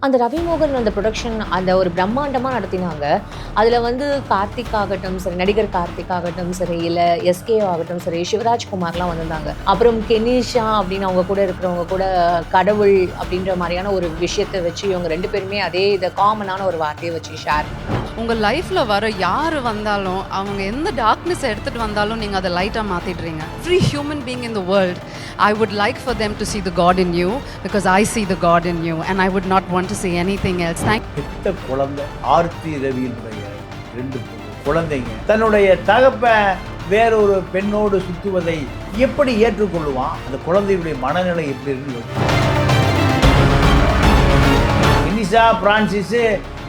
அந்த ரவிமோகன் அந்த ப்ரொடக்ஷன் அந்த ஒரு பிரம்மாண்டமாக நடத்தினாங்க. அதில் வந்து கார்த்திக் ஆகட்டும் சரி நடிகர் கார்த்திக் ஆகட்டும் சரி இல்லை எஸ்கே ஆகட்டும் சரி சிவராஜ் குமார்லாம் வந்திருந்தாங்க. அப்புறம் கெனிஷா அப்படின்னு அவங்க கூட இருக்கிறவங்க கூட கடவுள் அப்படின்ற மாதிரியான ஒரு விஷயத்தை வச்சு இவங்க ரெண்டு பேருமே அதே இதை காமனான ஒரு வார்த்தையை வச்சு ஷேர் உங்கள் லைஃப்பில் வர யார் வந்தாலும் அவங்க எந்த டார்க்னஸ் எடுத்துகிட்டு வந்தாலும் நீங்கள் அதை லைட்டாக மாற்றிடுறீங்க free human being in the world I would like for them to see the God in you because I see the God in you and I would not one want to see anything else. Thank பெத்த குழந்தை ஆர்த்தி ரவியினுடைய ரெண்டு குழந்தைங்க. தன்னுடைய தகப்ப வேறொரு பெண்ணோடு சுத்துவதை எப்படி ஏற்றுக்கொள்ளுவான்? அந்த குழந்தையுடைய மனநிலை எப்படி இருந்து இனிஷா பிரான்சிஸ்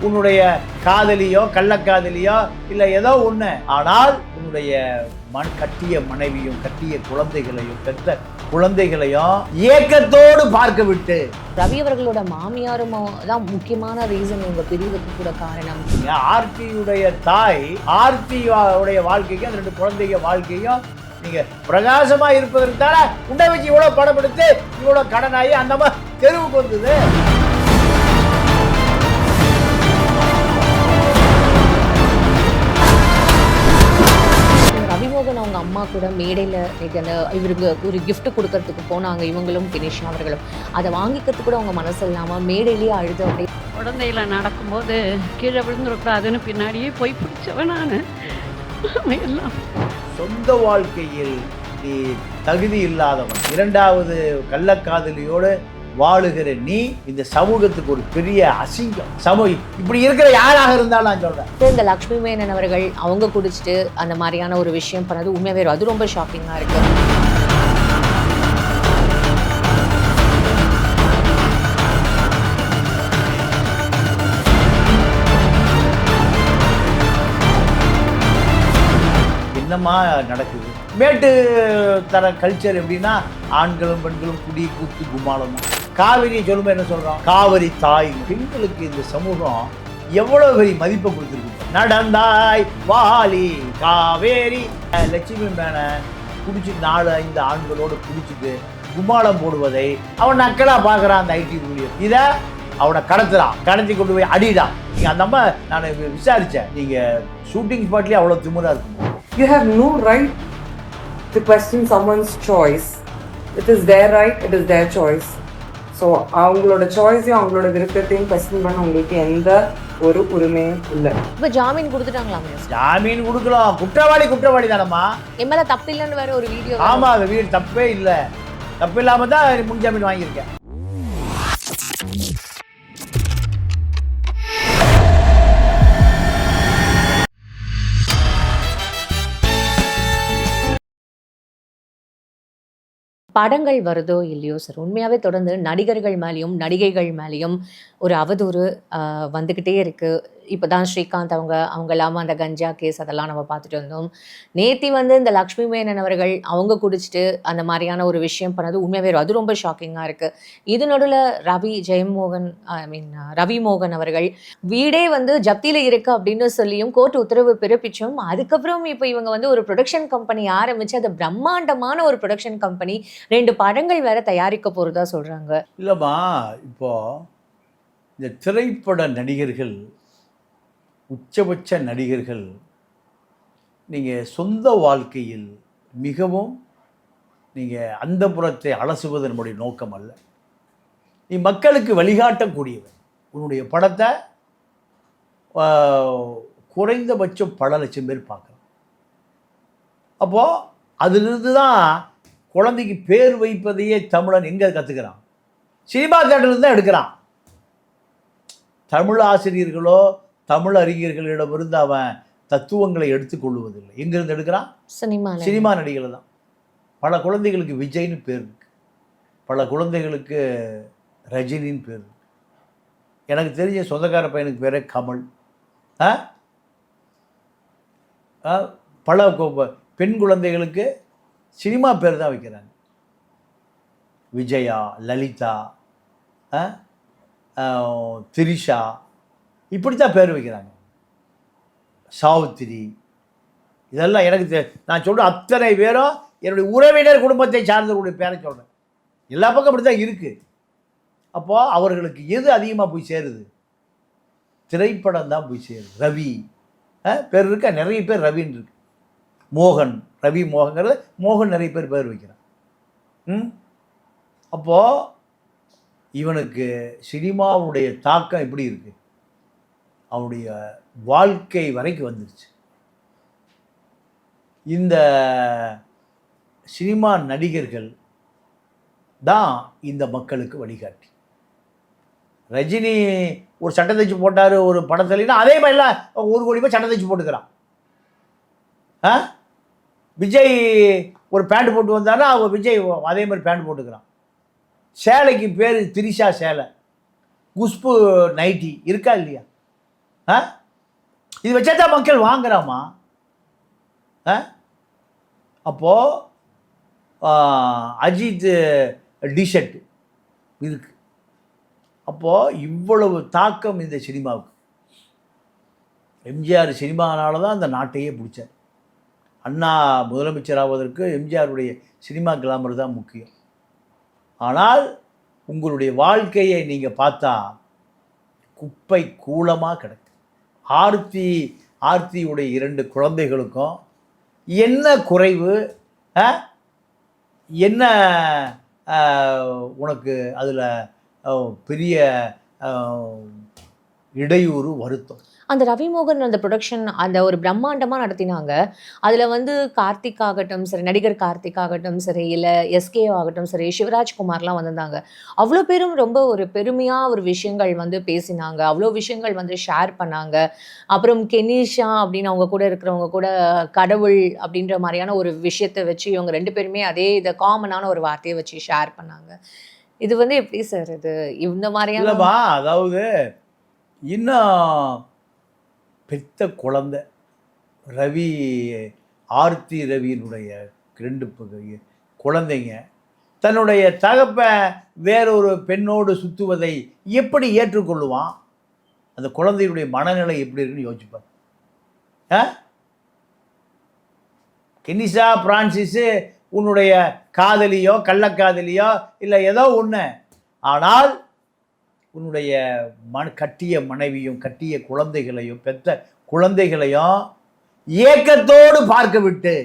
உன்னுடைய காதலியோ கள்ளக்காதலியோ இல்லை ஏதோ ஒன்று ஆனால் உன்னுடைய மண் கட்டிய மனைவியும் கட்டிய குழந்தைகளையும் பெற்ற குழந்தைகளையும் ஏக்கத்தோடு பார்க்க விட்டு ரவி அவர்களோட மாமியாரும் தான் முக்கியமான ரீசன் இவங்க பிரிவுக்கு கூட காரணம். ஆர்த்தியுடைய தாய் ஆர்த்தி உடைய வாழ்க்கைக்கும் அந்த ரெண்டு குழந்தைங்க வாழ்க்கையும் நீங்க பிரகாசமா இருப்பதற்கு தானே உண்டை வச்சு இவ்வளவு படம் எடுத்து இவ்வளவு கடனாகி அந்த மாதிரி தெருவுக்கு வந்தது. ரவிமோகன் அவங்க அம்மா கூட மேடையில் அந்த இவருக்கு ஒரு gift கொடுக்கறதுக்கு போனாங்க. இவங்களும் தினேஷ் அவர்களும் அதை வாங்கிக்கிறதுக்கு கூட அவங்க மனசு இல்லாமல் மேடையிலேயே அழுது அப்படியே. குழந்தையில நடக்கும்போது கீழே விழுந்துடக்கூடாதுன்னு பின்னாடியே போய் பிடிச்சவன் நான். எல்லாம். சொந்த வாழ்க்கையில் நீ தகுதி இல்லாதவன். இரண்டாவது கள்ளக்காதலியோடு வாழுகிற நீ இந்த சமூகத்துக்கு ஒரு பெரிய அசிங்கம். சமூக இப்படி இருக்கிற யாராக இருந்தாலும் நான் சொல்றேன். இந்த லக்ஷ்மி மேனன் அவர்கள் அவங்க குடிச்சிட்டு அந்த மாதிரியான ஒரு விஷயம் பண்ணது உண்மையாவே அது ரொம்ப ஷாக்கிங்காக இருக்கு. என்னமா நடக்குது? மேட்டு தர கல்ச்சர் எப்படின்னா ஆண்களும் பெண்களும் குடி கூத்து கும்மாளம் தான் காவிரி சொல்லும்போது என்ன சொல்றோம்? காவிரி தாய். பெண்களுக்கு இந்த சமூகம் எவ்வளவு பெரிய மதிப்பை கொடுத்துருக்கு? நடந்தாய் வாலி காவேரி. லட்சுமி மேனை குடிச்சு நாலு ஐந்து ஆண்களோடு குடிச்சிட்டு கும்மாளம் போடுவதை அவன் நக்கலாக பார்க்குறான் அந்த ஐடி ஊழியர். இதை அவனை கடத்துறான். கடத்தி கொண்டு போய் அடிடான் நீங்கள் அந்த அம்மா நான் விசாரித்தேன் நீங்கள் ஷூட்டிங் ஸ்பாட்லேயே அவ்வளோ திமுறாக இருக்கும்? You have no right to question summons choice it is their right it is their choice so அவங்களோட சாய்ஸையும் அவங்களோட விருப்பத்தையும் கொஸ்டின் பண்ண உங்களுக்கு எந்த ஒரு உரிமையும் இல்லை. இப்போ ஜாமீன் கொடுத்துட்டாங்களாம் மிஸ் ஜாமீன் கொடுக்கலாம். குற்றவாளி குற்றவாளி தானம்மா என் மேல தப்பு இல்லைன்னு வேற ஒரு வீடியோ ஆமா அது வீடு தப்பே இல்லை. தப்பு இல்லாம தான் முன் ஜாமீன் வாங்கியிருக்கேன். படங்கள் வருதோ இல்லையோ சார் உண்மையாகவே தொடர்ந்து நடிகர்கள் மேலேயும் நடிகைகள் மேலேயும் ஒரு அவதூறு வந்துக்கிட்டே இருக்குது இப்போ தான் ஸ்ரீகாந்த் அவங்க அவங்க இல்லாமல் அந்த கஞ்சா கேஸ் அதெல்லாம் நம்ம பார்த்துட்டு வந்தோம். நேத்தி வந்து இந்த லக்ஷ்மி மேனன் அவர்கள் அவங்க குடிச்சிட்டு அந்த மாதிரியான ஒரு விஷயம் பண்ணது உண்மையாகவே அது ரொம்ப ஷாக்கிங்காக இருக்குது இது நடுவில் ரவி ஜெயமோகன் ஐ மீன் ரவி மோகன் அவர்கள் வீடே வந்து ஜப்தியில் இருக்கு அப்படின்னு சொல்லியும் கோர்ட் உத்தரவு பிறப்பிச்சும் அதுக்கப்புறம் இப்போ இவங்க வந்து ஒரு ப்ரொடக்ஷன் கம்பெனி ஆரம்பித்து அது பிரம்மாண்டமான ஒரு ப்ரொடக்ஷன் கம்பெனி ரெண்டு படங்கள் வேற தயாரிக்க போகிறதா சொல்கிறாங்க இல்லைம்மா இப்போ இந்த திரைப்பட நடிகர்கள் உச்சபட்ச நடிகர்கள் நீங்கள் சொந்த வாழ்க்கையில் மிகவும் நீங்கள் அந்த புறத்தை அலசுவது நம்முடைய நோக்கம் அல்ல. நீ மக்களுக்கு வழிகாட்டக்கூடியவன். உன்னுடைய படத்தை குறைந்தபட்சம் பல லட்சம் பேர் பார்க்கலாம். அப்போது அதிலிருந்து தான் குழந்தைக்கு பேர் வைப்பதையே தமிழன் எங்கே கற்றுக்கிறான் சினிமா தேட்டர்லேருந்து தான் எடுக்கிறான். தமிழ் ஆசிரியர்களோ தமிழ் அறிஞர்களிடமிருந்து அவன் தத்துவங்களை எடுத்துக்கொள்வதில்லை. எங்கிருந்து எடுக்கிறான்? சினிமா சினிமா நடிகர்கள் தான். பல குழந்தைகளுக்கு விஜய்னு பேர் இருக்கு. பல குழந்தைகளுக்கு ரஜினின்னு பேர் இருக்கு. எனக்கு தெரிஞ்ச சொந்தக்கார பையனுக்கு பேரே கமல். ஆ? பல பெண் குழந்தைகளுக்கு சினிமா பேர் தான் வைக்கிறாங்க. விஜயா லலிதா திரிஷா இப்படி தான் பேர் வைக்கிறாங்க. சாவித்திரி இதெல்லாம் எனக்கு தெ- நான் சொல்கிற அத்தனை பேரும் என்னுடைய உறவினர் குடும்பத்தை சார்ந்தவர்களுடைய பேரை சொல்கிறேன் எல்லா பக்கம் அப்படி தான் இருக்குது அப்போது அவர்களுக்கு எது அதிகமாக போய் சேருது? திரைப்படம் தான் போய் சேருது. ரவி பேர் இருக்கா? நிறைய பேர் ரவின்னு இருக்கு. மோகன் ரவி மோகங்கிறது மோகன் நிறைய பேர் பேர் வைக்கிறான். ம்? அப்போது இவனுக்கு சினிமாவுடைய தாக்கம் எப்படி இருக்குது அவனுடைய வாழ்க்கை வரைக்கும் வந்துருச்சு. இந்த சினிமா நடிகர்கள் தான் இந்த மக்களுக்கு வழிகாட்டி. ரஜினி ஒரு சட்டை தைச்சு போட்டார் ஒரு படத்துலனா அதே மாதிரிலாம் ஒரு கோடி பேர் சட்டை தைச்சு போட்டுக்கிறான். ஆ? விஜய் ஒரு பேண்ட் போட்டு வந்தாருன்னா அவன் விஜய் அதே மாதிரி பேண்ட் போட்டுக்கிறான். சேலைக்கு பேர் திரிஷா சேலை. குஷ்பு நைட்டி இருக்கா இல்லையா? இது வச்சா தான் மக்கள் வாங்குறாமா? ஆ? அப்போது அஜித் டிஷர்ட் இருக்கு. அப்போது இவ்வளவு தாக்கம் இந்த சினிமாவுக்கு. எம்ஜிஆர் சினிமானால தான் அந்த நாட்டையே பிடிச்சார். அண்ணா முதலமைச்சர் ஆவதற்கு எம்ஜிஆருடைய சினிமா கிளாமர் தான் முக்கியம். ஆனால் உங்களுடைய வாழ்க்கையை நீங்கள் பார்த்தா குப்பை கூலமாக கிடக்கும் ஆர்த்தி ஆர்த்தியுடைய இரண்டு குழந்தைகளுக்கும் என்ன குறைவு ஆ? என்ன உனக்கு அதில் பெரிய இடையூறு வருத்தம். அந்த ரவிமோகன் அந்த ப்ரொடக்ஷன் அந்த ஒரு பிரம்மாண்டமாக நடத்தினாங்க. அதில் வந்து கார்த்திக் ஆகட்டும் சரி நடிகர் கார்த்திக் ஆகட்டும் சரி இல்லை எஸ்கே ஆகட்டும் சரி சிவராஜ்குமார்லாம் வந்திருந்தாங்க. அவ்வளோ பேரும் ரொம்ப ஒரு பெருமையாக ஒரு விஷயங்கள் வந்து பேசினாங்க. அவ்வளோ விஷயங்கள் வந்து ஷேர் பண்ணாங்க. அப்புறம் கெனிஷா அப்படின்னு அவங்க கூட இருக்கிறவங்க கூட கடவுள் அப்படின்ற மாதிரியான ஒரு விஷயத்தை வச்சு இவங்க ரெண்டு பேருமே அதே இதை காமனான ஒரு வார்த்தையை வச்சு ஷேர் பண்ணாங்க. இது வந்து எப்படி சார் இது? இந்த மாதிரியான அதாவது இன்னும் பெத்த குழந்த ரவி ஆர்த்தி ரவியினுடைய ரெண்டு குழந்தைங்க. தன்னுடைய தகப்பன் வேறொரு பெண்ணோடு சுற்றுவதை எப்படி ஏற்றுக்கொள்ளுவான்? அந்த குழந்தையுடைய மனநிலை எப்படி இருக்குன்னு யோசிப்பார். ஆ? கெனிசா பிரான்சிஸு உன்னுடைய காதலியோ கள்ளக்காதலியோ இல்லை ஏதோ ஒன்று ஆனால் உன்னுடைய மண் கட்டிய மனைவியும் கட்டிய குழந்தைகளையும் பெத்த குழந்தைகளையும் ஏக்கத்தோடு பார்க்க விட்டு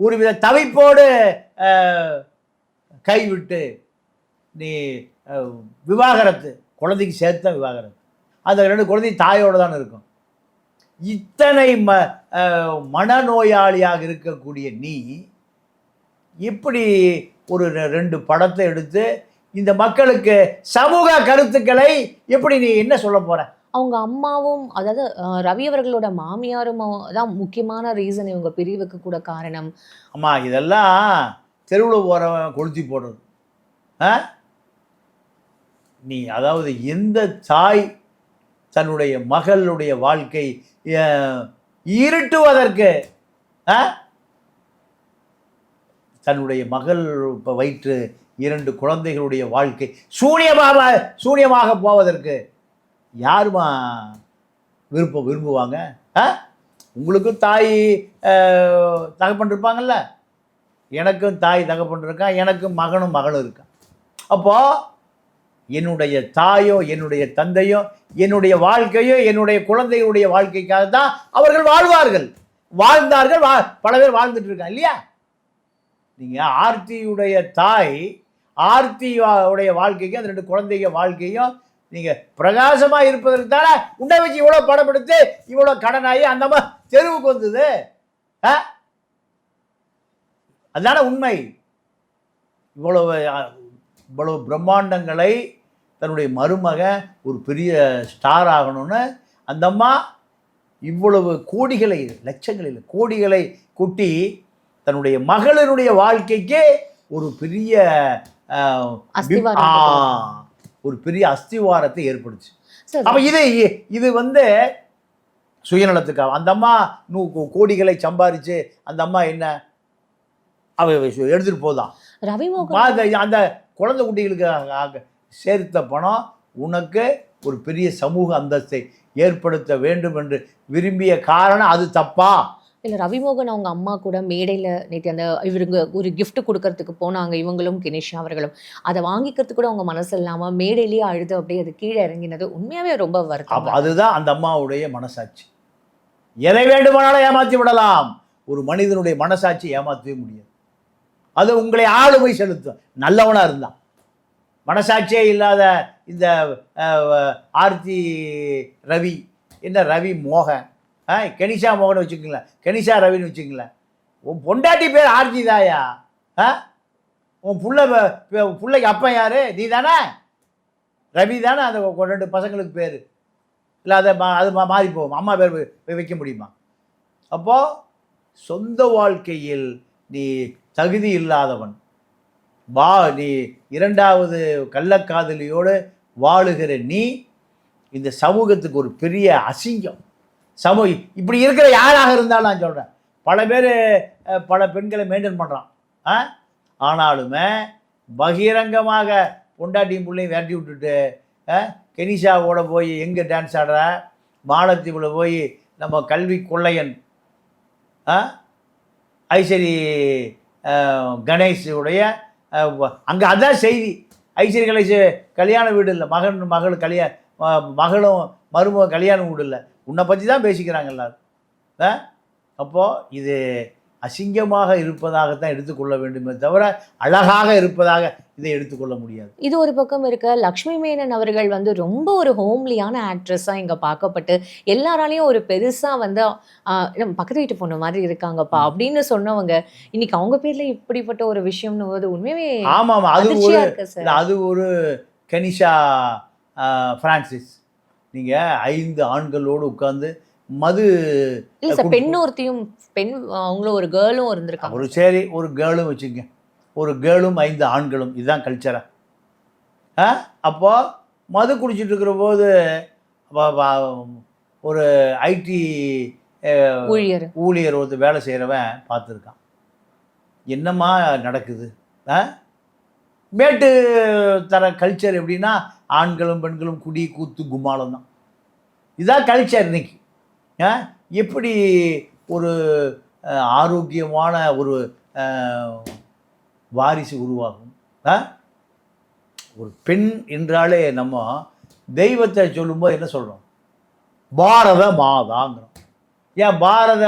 ஒருவித தவிப்போடு கைவிட்டு நீ விவாகரத்து குழந்தைக்கு சேர்த்த விவாகரத்து. அந்த ரெண்டு குழந்தையும் தாயோடு தான் இருக்கும். இத்தனை ம மனநோயாளியாக இருக்கக்கூடிய நீ இப்படி ஒரு ரெ- ரெண்டு படத்தை எடுத்து இந்த மக்களுக்கு சமூக கருத்துக்களை எப்படி நீ என்ன சொல்ல போற? அவங்க அம்மாவும் அதாவது ரவி அவர்களோட மாமியாரும் தான் முக்கியமான ரீசன் இவங்க பிரிவுக்கு கூட காரணம். அம்மா இதெல்லாம் தெருவில் போகிறவன் கொளுத்தி போடுறது. ஆ? நீ அதாவது எந்த தாய் தன்னுடைய மகளுடைய வாழ்க்கை இருட்டுவதற்கு தன்னுடைய மகள் இப்போ வயிற்று இரண்டு குழந்தைகளுடைய வாழ்க்கை. சூனியமாக சூனியமாக போவதற்கு யாருமா விருப்பம் விரும்புவாங்க? ஆ? உங்களுக்கும் தாய் தகப்பன் இருப்பாங்கல்ல? எனக்கும் தாய் தகப்பன் இருக்கான் எனக்கும் மகனும் மகளும் இருக்கான் அப்போ என்னுடைய தாயோ என்னுடைய தந்தையோ என்னுடைய வாழ்க்கையோ என்னுடைய குழந்தைகளுடைய வாழ்க்கைக்காக தான் அவர்கள் வாழ்வார்கள். வாழ்ந்தார்கள் வா பல பேர் வாழ்ந்துட்டு இருக்காங்க இல்லையா? நீங்கள் ஆர்த்தியுடைய தாய் ஆர்த்தி வா- உடைய வாழ்க்கைக்கும் அந்த ரெண்டு குழந்தைங்க வாழ்க்கையும் நீங்கள் பிரகாசமாக இருப்பதற்கு தானே உண்டை வச்சு இவ்வளோ படம் எடுத்து இவ்வளோ கடனாகி அந்த மாதிரி தெருவுக்கு வந்தது. ஆ? அதான உண்மை. இவ்வளவு இவ்வளவு பிரம்மாண்டங்களை தன்னுடைய மருமக ஒரு பெரிய ஸ்டார் ஆகணும்னு அந்த அம்மா இவ்வளவு கோடிகளை லட்சங்களில் கோடிகளை கொட்டி தன்னுடைய மகளினுடைய வாழ்க்கைக்கு ஒரு பெரிய ஒரு பெரிய அஸ்திவாரத்தை ஏற்படுச்சு. அப்ப இது இது வந்து சுயநலத்துக்காக அந்த அம்மா நூ கோடிகளை சம்பாரிச்சு அந்த அம்மா என்ன? அவ எடுத்துட்டு போதான் அந்த குழந்தை குட்டிகளுக்கு சேர்த்த பணம் உனக்கு ஒரு பெரிய சமூக அந்தஸ்தை ஏற்படுத்த வேண்டும் என்று விரும்பிய காரணம் அது தப்பா? இல்லை ரவிமோகன் அவங்க அம்மா கூட மேடையில் நேற்று அந்த இவருங்க ஒரு கிஃப்ட் கொடுக்கறதுக்கு போனாங்க. இவங்களும், கினேஷா அவர்களும். அதை வாங்கிக்கிறதுக்கு கூட அவங்க மனசு இல்லாமல் மேடையிலேயே அழுது அப்படியே அது கீழே இறங்கினது உண்மையாகவே ரொம்ப அப்ப அதுதான் அந்த அம்மாவுடைய மனசாட்சி. எதை வேண்டுமானாலும் ஏமாற்றி விடலாம். ஒரு மனிதனுடைய மனசாட்சி ஏமாற்றவே முடியாது. அது உங்களை ஆளுமை செலுத்தும். நல்லவனாக இருந்தான். மனசாட்சியே இல்லாத இந்த ஆர்த்தி ரவி என்ன ரவி மோகன் ஆ கெனிஷா மோகன் வச்சுக்கங்களேன். கெனிஷா ரவின்னு வச்சுக்கங்களேன். உன் பொண்டாட்டி பேர் ஆர்ஜி தாயா? ஆ? உன் புள்ள பிள்ளைக்கு அப்பன் யார்? நீ தானே? ரவி தானே? அந்த ரெண்டு பசங்களுக்கு பேர். இல்லை அதை மா அது மா- மாறி போகும். அம்மா பேர் வைக்க முடியுமா? அப்போது சொந்த வாழ்க்கையில் நீ தகுதி இல்லாதவன். வா நீ இரண்டாவது கள்ளக்காதலியோடு வாழுகிற நீ இந்த சமூகத்துக்கு ஒரு பெரிய அசிங்கம். சமூக இப்படி இருக்கிற யாராக இருந்தாலும் நான் சொல்கிறேன் பல பேர் பல பெண்களை மெயின்டைன் பண்ணுறான் ஆ? ஆனாலுமே பகிரங்கமாக பொண்டாட்டியும் பிள்ளையும் விரட்டி விட்டுட்டு ஆ, கெனிஷாவோட போய் எங்கே டான்ஸ் ஆடுற? மாலத்தீவில் போய் நம்ம கல்வி கொள்ளையன் ஆ? ஐஸ்வரி கணேஷுடைய அங்கே அதான் செய்தி. ஐஸ்வரி கணேஷ் கல்யாண வீடு இல்லை. மகன் மகள் கல்யாண மகளும் மருமக கல்யாண வீடு இல்லை. உன்னை பற்றி தான் பேசிக்கிறாங்க எல்லாரும். அப்போது இது அசிங்கமாக இருப்பதாகத்தான் எடுத்துக்கொள்ள வேண்டுமே தவிர அழகாக இருப்பதாக இதை எடுத்துக்கொள்ள முடியாது. இது ஒரு பக்கம் இருக்க லக்ஷ்மி மேனன் அவர்கள் வந்து ரொம்ப ஒரு ஹோம்லியான ஆக்ட்ரஸா இங்க பார்க்கப்பட்டு எல்லாராலையும் ஒரு பெருசா வந்து நம்ம பக்கத்து வீட்டு பொண்ணு மாதிரி இருக்காங்கப்பா அப்படின்னு சொன்னவங்க இன்னைக்கு அவங்க பேர்ல இப்படிப்பட்ட ஒரு விஷயம்னு போது உண்மையாவே ஆமாம் அது ஒரு அது ஒரு கனிஷா ஆஹ், பிரான்சிஸ் நீங்கள் ஐந்து ஆண்களோடு உட்கார்ந்து மது இல்ல சார் பெண் ஒருத்தையும் பெண் அவங்களும் ஒரு கேர்ளும் இருந்திருக்காங்க. ஒரு சரி ஒரு கேர்ளும் வச்சுங்க ஒரு கேர்ளும் ஐந்து ஆண்களும் இதுதான் கல்ச்சரா ஆ? அப்போ மது குடிச்சிட்டு இருக்கிற போது ஒரு ஐடி ஊழியர். ஊழியர் ஒருத்தர் வேலை செய்கிறவன் பார்த்துருக்கான். என்னம்மா நடக்குது? ஆ? மேட்டு தர கல்ச்சர் எப்படின்னா ஆண்களும் பெண்களும் குடி கூத்து கும்மாளம் தான். இதான் கல்ச்சர் இன்னைக்கு. எப்படி ஒரு ஆரோக்கியமான ஒரு வாரிசு உருவாகும்? ஒரு பெண் என்றாலே நம்ம தெய்வத்தை சொல்லும்போது என்ன சொல்கிறோம் பாரத மாதாங்கிறோம். ஏன் பாரத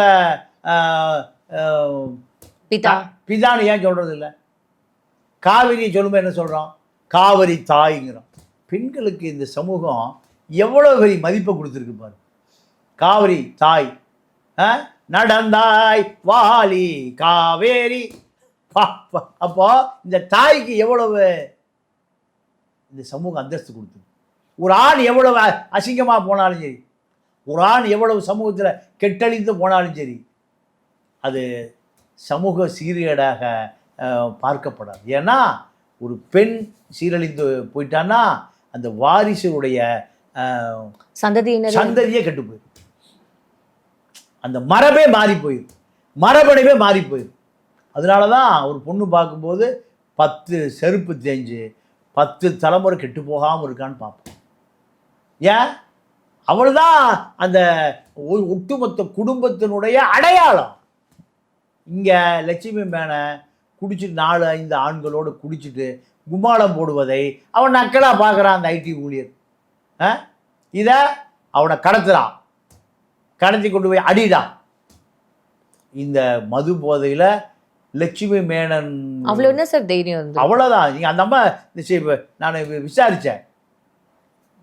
பிதா. பிதான்னு ஏன் சொல்கிறது இல்லை காவிரி சொல்லும்போது என்ன சொல்கிறோம் காவிரி தாய்ங்கிறோம். பெண்களுக்கு இந்த சமூகம் எவ்வளோ பெரிய மதிப்பை கொடுத்துருக்கு பாரு. காவிரி தாய் ஆ? நடந்தாய் வாலி காவேரி. அப்போ இந்த தாய்க்கு எவ்வளவு இந்த சமூக அந்தஸ்து கொடுத்துருக்கு. ஒரு ஆண் எவ்வளவு அசிங்கமாக போனாலும் சரி ஒரு ஆண் எவ்வளவு சமூகத்தில் கெட்டழிந்து போனாலும் சரி அது சமூக சீர்கேடாக பார்க்கப்படாது. ஏன்னா ஒரு பெண் சீரழிந்து போயிட்டான்னா அந்த வாரிசுடைய சந்ததியினர் சந்ததியே கெட்டு போயிடும் அந்த மரபே மாறி போயிடும் மரபணுவே மாறி போயிடும் அதனால தான் ஒரு பொண்ணு பார்க்கும்போது பத்து செருப்பு தேஞ்சு பத்து தலைமுறை கெட்டு போகாமல் இருக்கான்னு பார்ப்போம். ஏன்? அவள் தான் அந்த ஒட்டுமொத்த குடும்பத்தினுடைய அடையாளம். இங்கே லட்சுமி மேனை குடிச்சிட்டு நாலு ஐந்து ஆண்களோடு குடிச்சிட்டு கும்மாளம் போடுவதை அவன் நக்கலாக பார்க்குறான் அந்த ஐடி ஊழியர். இதை அவனை கடத்துறான். கடத்தி கொண்டு போய் அடிடான் இந்த மது போதையில் லட்சுமி மேனன் அவ்வளவு என்ன சார் தைரியம் அவ்வளோதான் நீங்கள் அந்த அம்மா நான் விசாரித்தேன்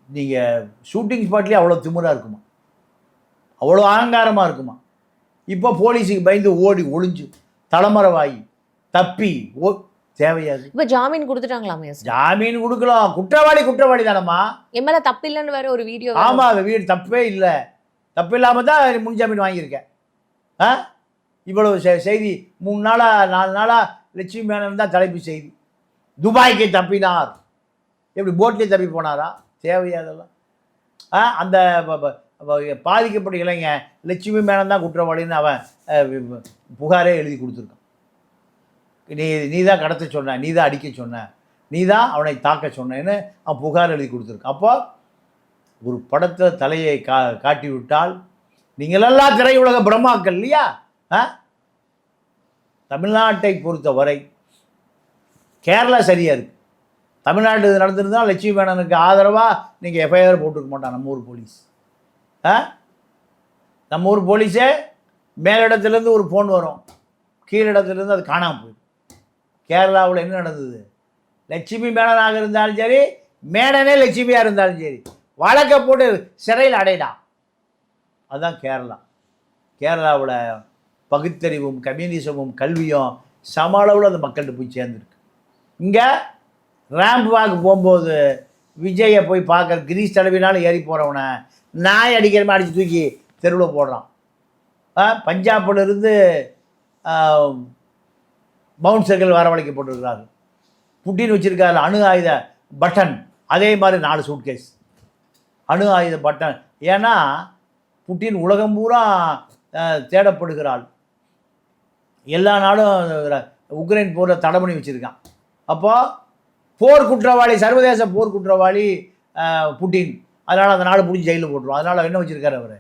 நீங்கள் ஷூட்டிங் ஸ்பாட்லேயே அவ்வளோ திமிராக இருக்குமா? அவ்வளோ அகங்காரமாக இருக்குமா? இப்போ போலீஸுக்கு பயந்து ஓடி ஒளிஞ்சு தலைமறைவாகி தப்பி. ஓ தேவையாது. இப்ப ஜாமீன் கொடுத்துட்டாங்களாமே ஜாமீன் கொடுக்கலாம். குற்றவாளி குற்றவாளி தானம்மா என் மேல தப்பு இல்லைன்னு வேற ஒரு வீடியோ ஆமாம் வீடு தப்பே இல்லை. தப்பு இல்லாமல் தான் முன்ஜாமீன் வாங்கியிருக்கேன் ஆ? இவ்வளவு செய்தி. மூணு நாளாக நாலு நாளாக லட்சுமி மேனன் தான் தலைப்பு செய்தி. துபாய்க்கு தப்பினார். எப்படி போட்லேயே தப்பி போனாரா? தேவையா அதெல்லாம் ஆ அந்த பாதிக்கப்பட்ட இளைஞன் லட்சுமி மேனன் தான் குற்றவாளின்னு அவன் புகாரே எழுதி கொடுத்துருக்கான். நீ நீ தான் கடத்த சொன்ன நீ தான் அடிக்க சொன்ன நீ தான் அவனை தாக்க சொன்னேன்னு அவன் புகார் எழுதி கொடுத்துருக்கான் அப்போ ஒரு படத்தில் தலையை கா காட்டி விட்டால் நீங்களெல்லாம் திரையுலக பிரம்மாக்கள் இல்லையா? ஆ? தமிழ்நாட்டை பொறுத்தவரை கேரளா சரியாக இருக்குது தமிழ்நாட்டு இது நடந்திருந்தால் லட்சுமி மேனனுக்கு ஆதரவாக நீங்கள் எஃப்ஐஆர் போட்டுக்க மாட்டான் நம்ம ஊர் போலீஸ். ஆ? நம்ம ஊர் போலீஸே மேலிடத்துலேருந்து ஒரு ஃபோன் வரும். கீழிடத்துலேருந்து அது காணாமல் போயிடும். கேரளாவில் என்ன நடந்தது? லட்சுமி மேனனாக இருந்தாலும் சரி மேனனே லட்சுமியாக இருந்தாலும் சரி வழக்கை போட்டு சிறையில் அடையலாம். அதுதான் கேரளா. கேரளாவில் பகுத்தறிவும் கம்யூனிசமும் கல்வியும் சம அளவில் அந்த மக்கள்கிட்ட போய் சேர்ந்துருக்கு. இங்கே ரேம்ப் வாக்கு போகும்போது விஜயை போய் பார்க்குற கிரீஸ் தடவினாலும் ஏறி போகிறவனை நாய் அடிக்கிற மாதிரி அடித்து தூக்கி தெருவில் போடுறான். ஆ, பவுன்சர்கள் வரவழைக்க போட்டிருக்கிறார்கள். புட்டின் வச்சுருக்காரு அணு ஆயுத பட்டன். அதே மாதிரி நாலு சூட்கேஸ் அணு ஆயுத பட்டன். ஏன்னா புட்டின் உலகம் பூரா தேடப்படுகிறாள். எல்லா நாடும் உக்ரைன் போரை தடை பண்ணி வச்சுருக்கான். அப்போது போர் குற்றவாளி சர்வதேச போர் குற்றவாளி புட்டின். அதனால் அந்த நாடு பிடிச்சி ஜெயிலில் போட்டுரும். அதனால் என்ன வச்சுருக்காரு அவர்?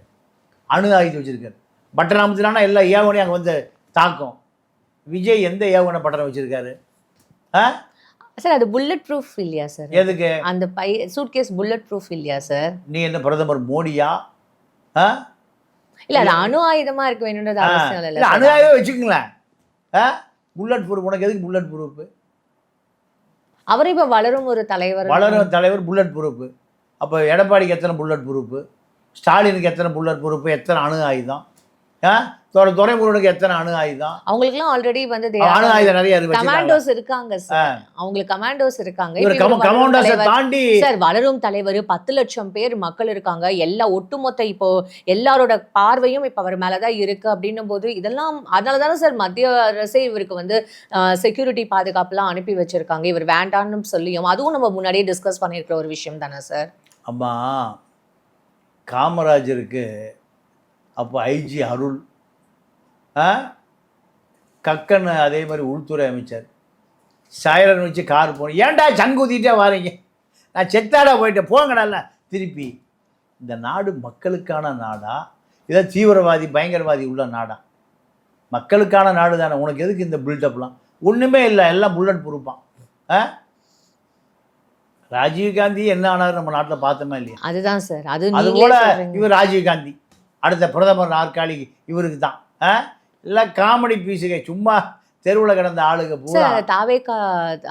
அணு ஆயுதம் வச்சுருக்காரு. பட்டன் அமுத்துனானா எல்லா ஏவனையும் அங்கே வந்து தாக்கும். விஜய் எந்த ஏவனை பட்டனை வச்சுருக்காரு? ஆ? சார் அது புல்லட் ப்ரூஃப் இல்லையா சார்? எதுக்கு? அந்த பை சூட்கேஸ் புல்லட் ப்ரூஃப் இல்லையா சார்? நீ என்ன பிரதமர் மோடியா? ஆ? இல்ல அது அணு ஆயுதமா இருக்க வேணும்ன்றது அவசியம் இல்ல இல்ல அணு ஆயுதம் வச்சுக்கங்களேன். ஆ? புல்லட் ப்ரூஃப் உனக்கு எதுக்கு புல்லட் ப்ரூஃப் அவர் இப்ப வளரும் ஒரு தலைவர். வளரும் தலைவர் புல்லட் ப்ரூஃப் அப்போ எடப்பாடிக்கு எத்தனை புல்லட் ப்ரூஃப் ஸ்டாலினுக்கு எத்தனை புல்லட் ப்ரூஃப் எத்தனை அணு ஆயுதம்? ஆ? துறைமுருகனுக்கு எத்தனை அணு ஆயுதம்? அவங்களுக்குலாம் ஆல்ரெடி வந்து அணு ஆயுதம் நிறைய இருக்கு. கமாண்டோஸ் இருக்காங்க சார் அவங்களுக்கு கமாண்டோஸ் இருக்காங்க. தாண்டி சார் வளரும் தலைவர் பத்து லட்சம் பேர் மக்கள் இருக்காங்க. எல்லா ஒட்டுமொத்த இப்போ எல்லாரோட பார்வையும் இப்ப அவர் மேலதான் இருக்கு அப்படின்னும் போது இதெல்லாம் அதனால தானே சார் மத்திய அரசே இவருக்கு வந்து செக்யூரிட்டி பாதுகாப்புலாம் அனுப்பி வச்சிருக்காங்க. இவர் வேண்டான்னு சொல்லியும் அதுவும் நம்ம முன்னாடியே டிஸ்கஸ் பண்ணியிருக்கிற ஒரு விஷயம் தானே சார் அம்மா காமராஜருக்கு அப்போ ஐஜி அருள் கக்கன் அதே மாதிரி உள்துறை அமைச்சர். சாயரன் வச்சு கார் போனேன் ஏன்டா சங்குதிட்டே வாரீங்க? நான் செத்தாடா போயிட்டேன் போங்கடல்ல திருப்பி இந்த நாடு மக்களுக்கான நாடா? இதை தீவிரவாதி பயங்கரவாதி உள்ள நாடா? மக்களுக்கான நாடு தானே உனக்கு எதுக்கு இந்த பில்டப்லாம் ஒன்றுமே இல்லை எல்லாம் புல்லட் ப்ரூஃபான் ஆ? ராஜீவ்காந்தி என்ன ஆனார் நம்ம நாட்டில் பார்த்தோமா இல்லையா? அதுதான் சார் அது போல இவர் ராஜீவ்காந்தி அடுத்த பிரதமர் நாற்காலி இவருக்கு தான். ஆ? எல்லாம் காமெடி பீஸுங்க சும்மா தெருவில் கிடந்த ஆளுங்க பூரா. தாவேக்கா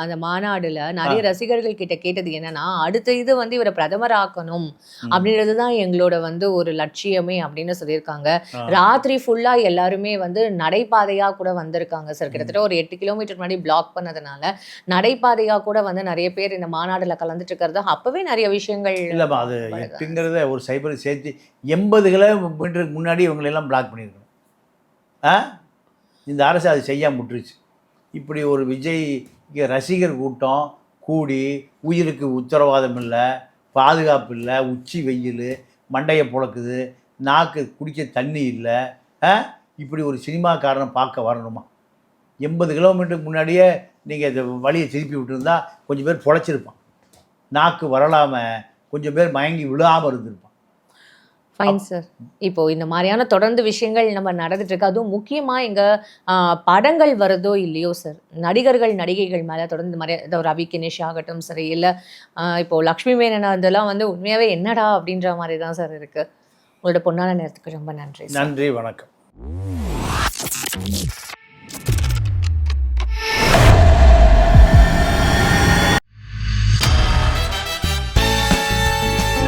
அந்த மாநாடுல நிறைய ரசிகர்கள் கிட்ட கேட்டது என்னன்னா அடுத்த இது வந்து இவரை பிரதமர் ஆக்கணும். அப்படின்றது தான் எங்களோட வந்து ஒரு லட்சியமே அப்படின்னு சொல்லியிருக்காங்க. ராத்திரி ஃபுல்லா எல்லாருமே வந்து நடைபாதையா கூட வந்திருக்காங்க சார். கிட்டத்தட்ட ஒரு எட்டு கிலோமீட்டர் முன்னாடி பிளாக் பண்ணதுனால நடைபாதையா கூட வந்து நிறைய பேர் இந்த மாநாடுல கலந்துட்டு இருக்கிறது. அப்பவே நிறைய விஷயங்கள் இல்லைம்மா அது. எட்டுங்கிறத ஒரு சைபர் சேர்த்து எண்பது கிலோமீட்டருக்கு முன்னாடி இவங்களெல்லாம் பிளாக் பண்ணியிருக்கணும். ஆ இந்த அரசு அது செய்யாமல் விட்டுருச்சு. இப்படி ஒரு விஜய் ரசிகர் கூட்டம் கூடி உயிருக்கு உத்தரவாதம் இல்லை பாதுகாப்பு இல்லை உச்சி வெயில் மண்டையை புழக்குது நாக்கு குடிக்க தண்ணி இல்லை ஆ? இப்படி ஒரு சினிமாக்காரனை பார்க்க வரணுமா? எண்பது கிலோமீட்டருக்கு முன்னாடியே நீங்கள் இந்த வழியை திருப்பி விட்டுருந்தா கொஞ்சம் பேர் பொழைச்சிருப்பான். நாக்கு வரலாமல் கொஞ்சம் பேர் மயங்கி விழாமல் இருந்திருப்பான். ஃபைன் சார் இப்போ இந்த மாதிரியான தொடர்ந்து விஷயங்கள் நம்ம நடந்துட்டு இருக்கு. அதுவும் முக்கியமா எங்க படங்கள் வருதோ இல்லையோ சார் நடிகர்கள் நடிகைகள் மேல தொடர்ந்து மாதிரி ரவி கினேஷ் ஆகட்டும் சரி இல்ல இப்போ லக்ஷ்மி மேனன் அதெல்லாம் வந்து உண்மையாவே என்னடா அப்படின்ற மாதிரி தான் சார் இருக்கு. உங்களோட பொன்னான நேரத்துக்கு ரொம்ப நன்றி நன்றி வணக்கம்.